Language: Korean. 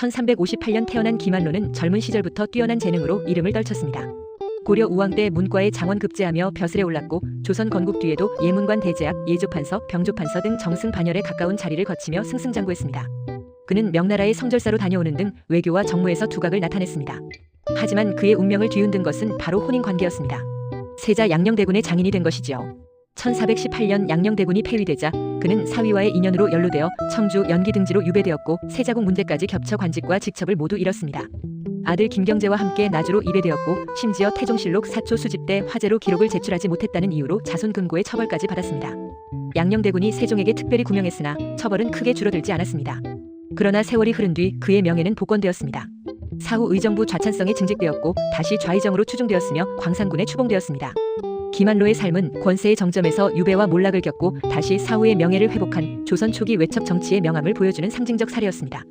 1358년 태어난 김한로는 젊은 시절부터 뛰어난 재능으로 이름을 떨쳤습니다. 고려 우왕 때 문과에 장원 급제하며 벼슬에 올랐고 조선 건국 뒤에도 예문관 대제학, 예조판서, 병조판서 등 정승 반열에 가까운 자리를 거치며 승승장구했습니다. 그는 명나라의 성절사로 다녀오는 등 외교와 정무에서 두각을 나타냈습니다. 하지만 그의 운명을 뒤흔든 것은 바로 혼인 관계였습니다. 세자 양녕대군의 장인이 된 것이지요. 1418년 양녕대군이 폐위되자 그는 사위와의 인연으로 연루되어 청주 연기 등지로 유배되었고 세자국 문제까지 겹쳐 관직과 직첩을 모두 잃었습니다. 아들 김경재와 함께 나주로 입예되었고 심지어 태종실록 사초 수집 때 화제로 기록을 제출하지 못했다는 이유로 자손 금고의 처벌까지 받았습니다. 양녕대군이 세종에게 특별히 구명했으나 처벌은 크게 줄어들지 않았습니다. 그러나 세월이 흐른 뒤 그의 명예는 복권되었습니다. 사후 의정부 좌찬성에 증직되었고 다시 좌의정으로 추중되었으며 광산군에 추봉되었습니다. 김한로의 삶은 권세의 정점에서 유배와 몰락을 겪고 다시 사후의 명예를 회복한 조선 초기 외척 정치의 명암을 보여주는 상징적 사례였습니다.